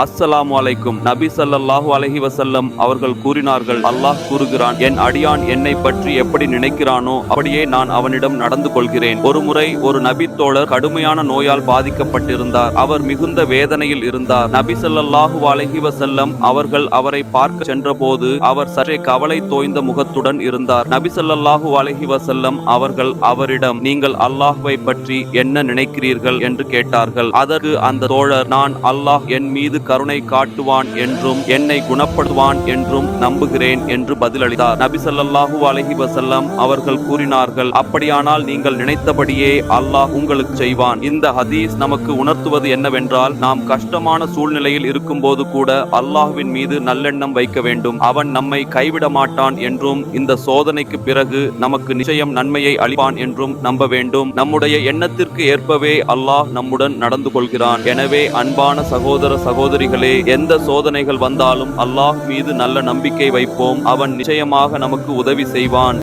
அஸ்ஸலாமு அலைக்கும். நபி சல்லாஹு அலஹி வசல்லம் அவர்கள் கூறினார்கள் அல்லாஹ் கூறுகிறான் என் அடியான் என்னை பற்றி எப்படி நினைக்கிறானோ அப்படியே நான் அவனிடம் நடந்து கொள்கிறேன். ஒருமுறை ஒரு நபி தோழர் கடுமையான நோயால் பாதிக்கப்பட்டிருந்தார். அவர் மிகுந்த வேதனையில் இருந்தார். நபி சல்லாஹு அலஹி வசல்லம் அவர்கள் அவரை பார்க்க சென்றபோது அவர் சற்றே கவலை தோய்ந்த முகத்துடன் இருந்தார். நபி சல்லாஹு அலஹி வசல்லம் அவர்கள் அவரிடம் நீங்கள் அல்லாஹுவை பற்றி என்ன நினைக்கிறீர்கள்? என்று கேட்டார்கள். அதற்கு அந்த தோழர் நான் அல்லாஹ் என் மீது கருணை காட்டுவான் என்றும் என்னை குணப்படுவான் என்றும் நம்புகிறேன் என்று பதிலளித்தார். நபி ஸல்லல்லாஹு அலஹி வசல்லம் அவர்கள் கூறினார்கள் அப்படியானால் நீங்கள் நினைத்தபடியே அல்லாஹ் உங்களுக்கு செய்வான். இந்த ஹதீஸ் நமக்கு உணர்த்துவது என்னவென்றால் நாம் கஷ்டமான சூழ்நிலையில் இருக்கும்போது கூட அல்லாஹ்வின் மீது நல்லெண்ணம் வைக்க வேண்டும். அவன் நம்மை கைவிட மாட்டான் என்றும் இந்த சோதனைக்கு பிறகு நமக்கு நிச்சயம் நன்மையை அளிப்பான் என்றும் நம்ப வேண்டும். நம்முடைய எண்ணத்திற்கு ஏற்பவே அல்லாஹ் நம்முடன் நடந்து கொள்கிறான். எனவே அன்பான சகோதர சகோதர சகோதரிகளே எந்த சோதனைகள் வந்தாலும் அல்லாஹ் மீது நல்ல நம்பிக்கை வைப்போம். அவன் நிச்சயமாக நமக்கு உதவி செய்வான்.